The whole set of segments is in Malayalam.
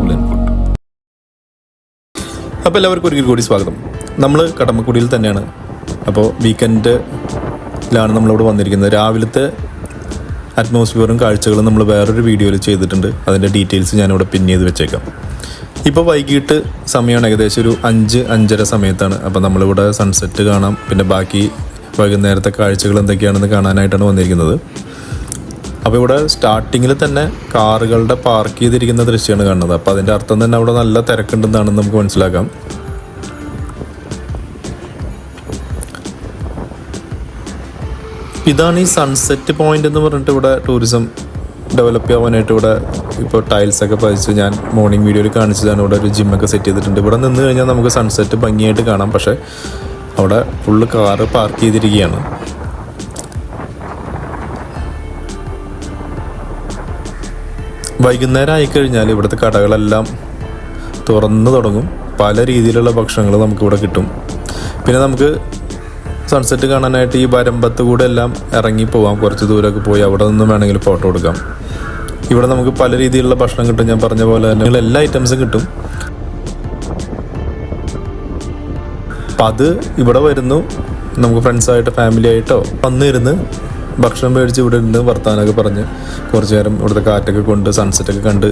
and അപ്പോൾ എല്ലാവർക്കും ഒരിക്കൽ കൂടി സ്വാഗതം. നമ്മൾ കടമക്കുടിയിൽ തന്നെയാണ്. അപ്പോൾ വീക്കെൻഡിലാണ് നമ്മളിവിടെ വന്നിരിക്കുന്നത്. രാവിലത്തെ അറ്റ്മോസ്ഫിയറും കാഴ്ചകളും നമ്മൾ വേറൊരു വീഡിയോയിൽ ചെയ്തിട്ടുണ്ട്. അതിന്റെ ഡീറ്റെയിൽസ് ഞാനിവിടെ പിൻ ചെയ്ത് വെച്ചേക്കാം. ഇപ്പോൾ വൈകിട്ട് സമയമാണ് ഏകദേശം ഒരു അഞ്ച് അഞ്ചര സമയത്താണ്. അപ്പോൾ നമ്മളിവിടെ സൺസെറ്റ് കാണാം. പിന്നെ ബാക്കി വൈകുന്നേരത്തെ കാഴ്ചകൾ എന്തൊക്കെയാണെന്ന് കാണാനായിട്ടാണ് വന്നിരിക്കുന്നത്. അപ്പോൾ ഇവിടെ സ്റ്റാർട്ടിങ്ങിൽ തന്നെ കാറുകളുടെ പാർക്ക് ചെയ്തിരിക്കുന്ന ദൃശ്യമാണ് കാണുന്നത്. അപ്പോൾ അതിന്റെ അർത്ഥം തന്നെ അവിടെ നല്ല തിരക്കുണ്ടെന്നാണ് നമുക്ക് മനസ്സിലാക്കാം. ഇതാണ് ഈ സൺസെറ്റ് പോയിന്റ് എന്ന് പറഞ്ഞിട്ട് ഇവിടെ ടൂറിസം ഡെവലപ്പ് ചെയ്യാനായിട്ട് ഇവിടെ ഇപ്പോൾ ടൈൽസ് ഒക്കെ പതിച്ച് ഞാൻ മോർണിംഗ് വീഡിയോയിൽ കാണിച്ചതാണ്. ഇവിടെ ഒരു ജിമ്മൊക്കെ സെറ്റ് ചെയ്തിട്ടുണ്ട്. ഇവിടെ നിന്ന് കഴിഞ്ഞാൽ നമുക്ക് സൺസെറ്റ് ഭംഗിയായിട്ട് കാണാം. പക്ഷേ അവിടെ ഫുള്ള് കാറ് പാർക്ക് ചെയ്തിരിക്കുകയാണ്. വൈകുന്നേരം ആയിക്കഴിഞ്ഞാൽ ഇവിടുത്തെ കടകളെല്ലാം തുറന്നു തുടങ്ങും. പല രീതിയിലുള്ള ഭക്ഷണങ്ങൾ നമുക്കിവിടെ കിട്ടും. പിന്നെ നമുക്ക് സൺസെറ്റ് കാണാനായിട്ട് ഈ വരമ്പത്ത് കൂടെ എല്ലാം ഇറങ്ങി പോവാം. കുറച്ച് ദൂരമൊക്കെ പോയി അവിടെ നിന്നും വേണമെങ്കിൽ ഫോട്ടോ എടുക്കാം. ഇവിടെ നമുക്ക് പല രീതിയിലുള്ള ഭക്ഷണം കിട്ടും. ഞാൻ പറഞ്ഞ പോലെ തന്നെ എല്ലാ ഐറ്റംസും കിട്ടും. അപ്പം അത് ഇവിടെ വരുന്നു. നമുക്ക് ഫ്രണ്ട്സായിട്ട് ഫാമിലി ആയിട്ടോ വന്നിരുന്ന് ഭക്ഷണം മേടിച്ച് ഇവിടെ ഇരുന്ന് വർത്താനമൊക്കെ പറഞ്ഞ് കുറച്ച് നേരം ഇവിടുത്തെ കാറ്റൊക്കെ കൊണ്ട് സൺസെറ്റൊക്കെ കണ്ട്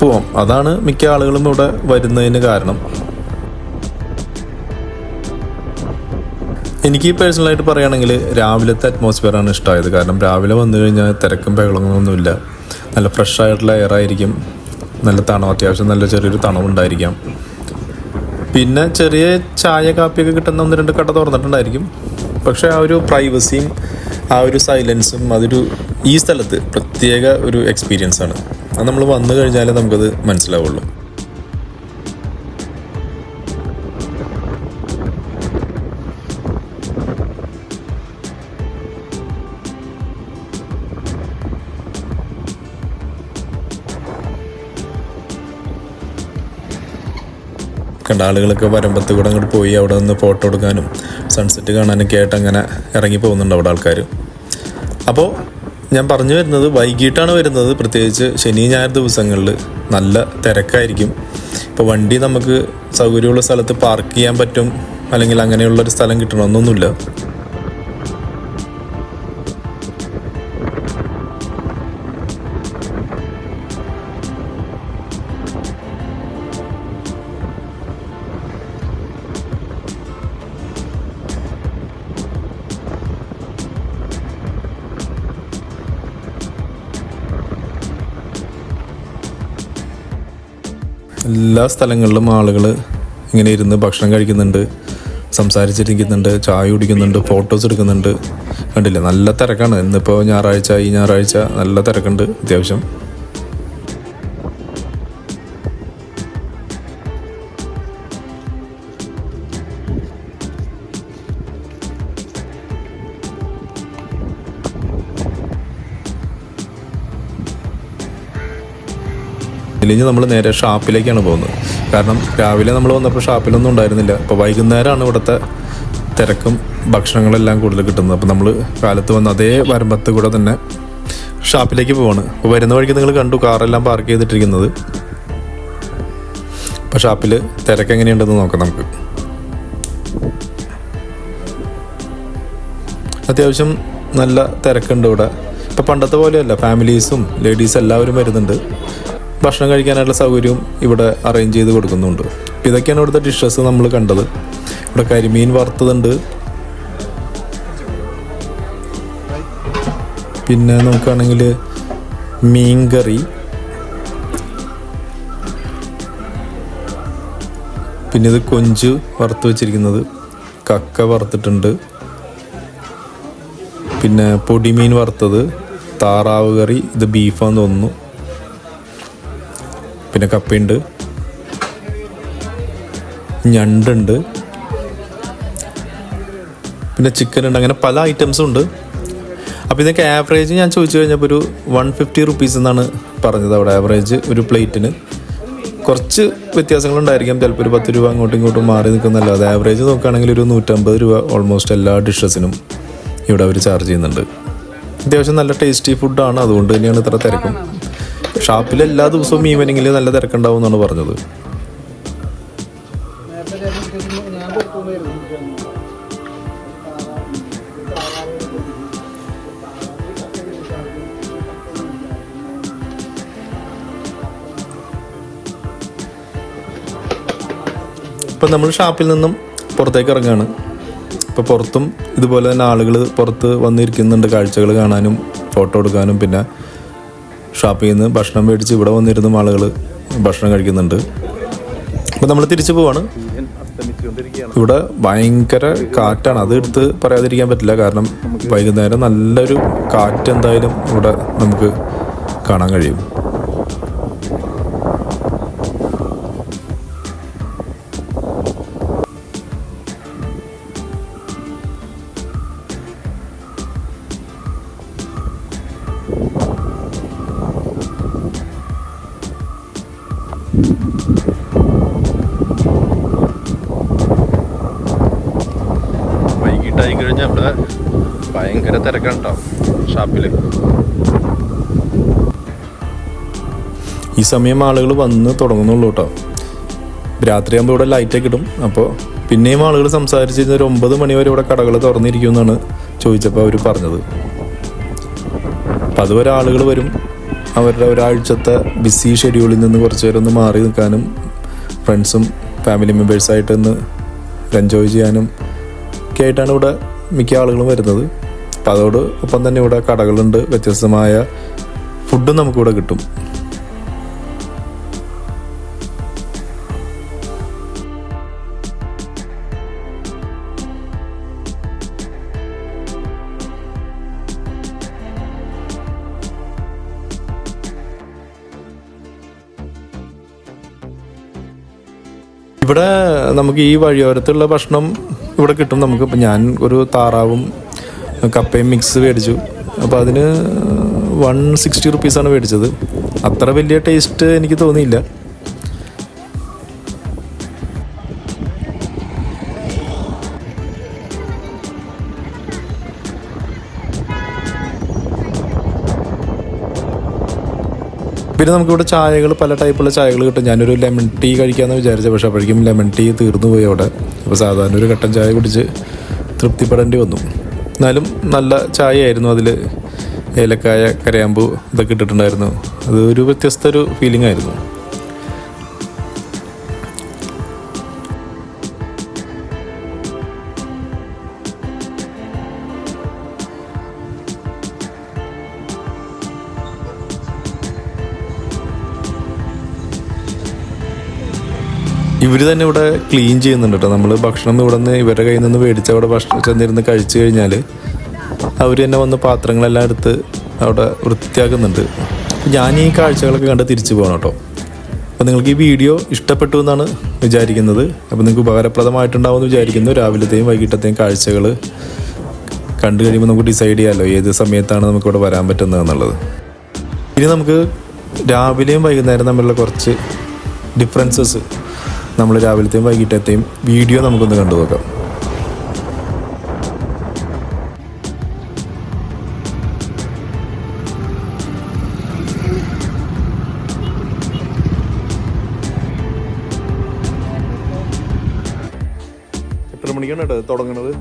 പോവാം. അതാണ് മിക്ക ആളുകളും ഇവിടെ വരുന്നതിന് കാരണം. എനിക്ക് പേഴ്സണലായിട്ട് പറയുകയാണെങ്കിൽ രാവിലത്തെ അറ്റ്മോസ്ഫിയറാണ് ഇഷ്ടമായത്. കാരണം രാവിലെ വന്നു കഴിഞ്ഞാൽ തിരക്കും ബഹളങ്ങളൊന്നുമില്ല നല്ല ഫ്രഷ് ആയിട്ടുള്ള എയർ ആയിരിക്കും. നല്ല തണവ് അത്യാവശ്യം നല്ല ചെറിയൊരു തണവുണ്ടായിരിക്കാം പിന്നെ ചെറിയ ചായ കാപ്പിയൊക്കെ കിട്ടുന്ന ഒന്ന് രണ്ട് കട തുറന്നിട്ടുണ്ടായിരിക്കും. പക്ഷേ ആ ഒരു പ്രൈവസിയും ആ ഒരു സൈലൻസും അതൊരു ഈ സ്ഥലത്ത് പ്രത്യേക ഒരു എക്സ്പീരിയൻസ് ആണ്. അത് നമ്മൾ വന്നു കഴിഞ്ഞാലേ നമുക്കത് മനസ്സിലാവുള്ളൂ. കണ്ട ആളുകളൊക്കെ വരമ്പത്ത് കൂടെ അങ്ങോട്ട് പോയി അവിടെ നിന്ന് ഫോട്ടോ എടുക്കാനും സൺസെറ്റ് കാണാനൊക്കെ ആയിട്ട് അങ്ങനെ ഇറങ്ങി പോകുന്നുണ്ട് അവിടെ ആൾക്കാർ അപ്പോൾ ഞാൻ പറഞ്ഞു വരുന്നത് വൈകിട്ടാണ് വരുന്നത്. പ്രത്യേകിച്ച് ശനി ഞായർ ദിവസങ്ങളിൽ നല്ല തിരക്കായിരിക്കും. ഇപ്പോൾ വണ്ടി നമുക്ക് സൗകര്യമുള്ള സ്ഥലത്ത് പാർക്ക് ചെയ്യാൻ പറ്റും. അല്ലെങ്കിൽ അങ്ങനെയുള്ളൊരു സ്ഥലം കിട്ടണമെന്നൊന്നുമില്ല. എല്ലാ സ്ഥലങ്ങളിലും ആളുകൾ ഇങ്ങനെ ഇരുന്ന് ഭക്ഷണം കഴിക്കുന്നുണ്ട് സംസാരിച്ചിരിക്കുന്നുണ്ട് ചായ കുടിക്കുന്നുണ്ട് ഫോട്ടോസ് എടുക്കുന്നുണ്ട്. കണ്ടില്ലേ? നല്ല തിരക്കാണ്. ഇന്നിപ്പോൾ ഞായറാഴ്ച ഈ ഞായറാഴ്ച നല്ല തിരക്കുണ്ട് അത്യാവശ്യം. ഇല്ലെങ്കിൽ നമ്മൾ നേരെ ഷാപ്പിലേക്കാണ് പോകുന്നത്. കാരണം രാവിലെ നമ്മൾ വന്നപ്പോൾ ഷാപ്പിലൊന്നും ഉണ്ടായിരുന്നില്ല. അപ്പോൾ വൈകുന്നേരമാണ് ഇവിടുത്തെ തിരക്കും ഭക്ഷണങ്ങളെല്ലാം കൂടുതൽ കിട്ടുന്നത്. അപ്പോൾ നമ്മൾ കാലത്ത് വന്ന അതേ വരമ്പത്ത് കൂടെ തന്നെ ഷാപ്പിലേക്ക് പോവാണ്. അപ്പോൾ വരുന്ന വഴിക്ക് നിങ്ങൾ കണ്ടു കാറെല്ലാം പാർക്ക് ചെയ്തിട്ടിരിക്കുന്നത്. അപ്പോൾ ഷാപ്പിൽ തിരക്ക് എങ്ങനെയുണ്ടെന്ന് നോക്കാം നമുക്ക്. അത്യാവശ്യം നല്ല തിരക്കുണ്ട് ഇവിടെ. ഇപ്പം പണ്ടത്തെ പോലെയല്ല ഫാമിലീസും ലേഡീസും എല്ലാവരും വരുന്നുണ്ട്. ഭക്ഷണം കഴിക്കാനായിട്ടുള്ള സൗകര്യവും ഇവിടെ അറേഞ്ച് ചെയ്ത് കൊടുക്കുന്നുണ്ട്. അപ്പം ഇതൊക്കെയാണ് ഇവിടുത്തെ ഡിഷസ് നമ്മൾ കണ്ടത്. ഇവിടെ കരിമീൻ വറുത്തതുണ്ട്. പിന്നെ നോക്കുകയാണെങ്കിൽ മീൻകറി പിന്നെ ഇത് കൊഞ്ച് വറുത്ത് വെച്ചിരിക്കുന്നത്. കക്ക വറുത്തിട്ടുണ്ട്. പിന്നെ പൊടിമീൻ വറുത്തത്. താറാവ് കറി. ഇത് ബീഫാന്ന് തോന്നുന്നു. പിന്നെ കപ്പയുണ്ട്. ഞണ്ടുണ്ട്. പിന്നെ ചിക്കൻ ഉണ്ട് അങ്ങനെ പല ഐറ്റംസും ഉണ്ട്. അപ്പോൾ ഇതൊക്കെ ആവറേജ് ഞാൻ ചോദിച്ചു കഴിഞ്ഞപ്പോൾ ഒരു വൺ ഫിഫ്റ്റി റുപ്പീസ് എന്നാണ് പറഞ്ഞത് അവിടെ ആവറേജ് ഒരു പ്ലേറ്റിന് കുറച്ച് വ്യത്യാസങ്ങളുണ്ടായിരിക്കാം. ചിലപ്പോൾ ഒരു പത്ത് രൂപ അങ്ങോട്ടും ഇങ്ങോട്ടും മാറി നിൽക്കുന്നല്ലോ നിൽക്കുന്നല്ലാതെ ആവറേജ് നോക്കുകയാണെങ്കിൽ ഒരു നൂറ്റമ്പത് രൂപ ഓൾമോസ്റ്റ് എല്ലാ ഡിഷസിനും ഇവിടെ അവർ ചാർജ് ചെയ്യുന്നുണ്ട്. അത്യാവശ്യം നല്ല ടേസ്റ്റി ഫുഡാണ് അതുകൊണ്ട് തന്നെയാണ് ഇത്ര തിരക്കും. ഷാപ്പിൽ എല്ലാ ദിവസവും ഈവനിങ്ങിൽ നല്ല തിരക്കുണ്ടാവും എന്നാണ് പറഞ്ഞത്. ഇപ്പം നമ്മൾ ഷാപ്പിൽ നിന്നും പുറത്തേക്ക് ഇറങ്ങുകയാണ് ഇപ്പോൾ പുറത്തും ഇതുപോലെ തന്നെ ആളുകൾ പുറത്ത് വന്നിരിക്കുന്നുണ്ട് കാഴ്ചകൾ കാണാനും ഫോട്ടോ എടുക്കാനും പിന്നെ ഷാപ്പിൽ നിന്ന് ഭക്ഷണം മേടിച്ച് ഇവിടെ വന്നിരുന്നും ആളുകൾ ഭക്ഷണം കഴിക്കുന്നുണ്ട്. അപ്പോൾ നമ്മൾ തിരിച്ചു പോവാണ്. ഇവിടെ ഭയങ്കര കാറ്റാണ്. അത് എടുത്ത് പറയാതിരിക്കാൻ പറ്റില്ല. കാരണം വൈകുന്നേരം നല്ലൊരു കാറ്റ് എന്തായാലും ഇവിടെ നമുക്ക് കാണാൻ കഴിയും. കഴിഞ്ഞാൽ ഇവിടെ ഭയങ്കര തിരക്കാണ് കേട്ടോ ഷാപ്പിൽ ഈ സമയം ആളുകൾ വന്ന് തുടങ്ങുന്നുള്ളൂ കേട്ടോ രാത്രിയാകുമ്പോൾ ഇവിടെ ലൈറ്റൊക്കെ ഇടും. അപ്പോൾ പിന്നെയും ആളുകൾ സംസാരിച്ചിരുന്ന ഒരു ഒമ്പത് മണി വരെ ഇവിടെ കടകൾ തുറന്നിരിക്കും എന്നാണ് ചോദിച്ചപ്പോൾ അവർ പറഞ്ഞത്. അപ്പം അതുവരെ ആളുകൾ വരും. അവരുടെ ഒരാഴ്ചത്തെ ബിസി ഷെഡ്യൂളിൽ നിന്ന് കുറച്ച് പേരൊന്ന് ഒന്ന് മാറി നിൽക്കാനും ഫ്രണ്ട്സും ഫാമിലി മെമ്പേഴ്സായിട്ടൊന്ന് എൻജോയ് ചെയ്യാനും ഒക്കെ ആയിട്ടാണ് ഇവിടെ മിക്ക ആളുകളും വരുന്നത്. അപ്പം അതോട് ഒപ്പം തന്നെ ഇവിടെ കടകളുണ്ട് വ്യത്യസ്തമായ ഫുഡും നമുക്കിവിടെ കിട്ടും. ഇവിടെ നമുക്ക് ഈ വഴിയോരത്തുള്ള ഭക്ഷണം ഇവിടെ കിട്ടും നമുക്ക്. ഇപ്പം ഞാൻ ഒരു താറാവും കപ്പയും മിക്സ് മേടിച്ചു. അപ്പോൾ അതിന് വൺ സിക്സ്റ്റി റുപ്പീസാണ് മേടിച്ചത്. അത്ര വലിയ ടേസ്റ്റ് എനിക്ക് തോന്നിയില്ല. പിന്നെ നമുക്കിവിടെ ചായകൾ പല ടൈപ്പുള്ള ചായകൾ കിട്ടും. ഞാനൊരു ലെമൺ ടീ കഴിക്കാമെന്ന് വിചാരിച്ചത് പക്ഷേ അപ്പോഴേക്കും ലെമൺ ടീ തീർന്നു പോയി അവിടെ. അപ്പോൾ സാധാരണ ഒരു കട്ടൻ ചായ കുടിച്ച് തൃപ്തിപ്പെടേണ്ടി വന്നു. എന്നാലും നല്ല ചായയായിരുന്നു അതിൽ ഏലക്കായ കരയാമ്പൂ ഇതൊക്കെ ഇട്ടിട്ടുണ്ടായിരുന്നു. അത് ഒരു വ്യത്യസ്ത ഒരു ഫീലിംഗ് ആയിരുന്നു. ഇവർ തന്നെ ഇവിടെ ക്ലീൻ ചെയ്യുന്നുണ്ട് കേട്ടോ നമ്മൾ ഭക്ഷണം ഇവിടെ നിന്ന് ഇവരുടെ കയ്യിൽ നിന്ന് മേടിച്ച് അവിടെ ഭക്ഷണം ചെന്നിരുന്ന് കഴിച്ചു കഴിഞ്ഞാൽ അവർ തന്നെ വന്ന് പാത്രങ്ങളെല്ലാം എടുത്ത് അവിടെ വൃത്തിയാക്കുന്നുണ്ട്. ഞാൻ ഈ കാഴ്ചകളൊക്കെ കണ്ട് തിരിച്ചു പോകണം കേട്ടോ അപ്പോൾ നിങ്ങൾക്ക് ഈ വീഡിയോ ഇഷ്ടപ്പെട്ടു എന്നാണ് വിചാരിക്കുന്നത്. അപ്പോൾ നിങ്ങൾക്ക് ഉപകാരപ്രദമായിട്ടുണ്ടാവുമെന്ന് വിചാരിക്കുന്നു. രാവിലത്തെയും വൈകിട്ടത്തെയും കാഴ്ചകൾ കണ്ടു കഴിയുമ്പോൾ നമുക്ക് ഡിസൈഡ് ചെയ്യാമല്ലോ ഏത് സമയത്താണ് നമുക്കിവിടെ വരാൻ പറ്റുന്നത് എന്നുള്ളത്. ഇനി നമുക്ക് രാവിലെയും വൈകുന്നേരം തമ്മിലുള്ള കുറച്ച് ഡിഫറൻസസ് നമ്മൾ രാവിലത്തെയും വൈകിട്ടത്തെയും വീഡിയോ നമുക്കൊന്ന് കണ്ടു നോക്കാം. എത്ര മണിക്കാണ് കേട്ടോ തുടങ്ങണത്?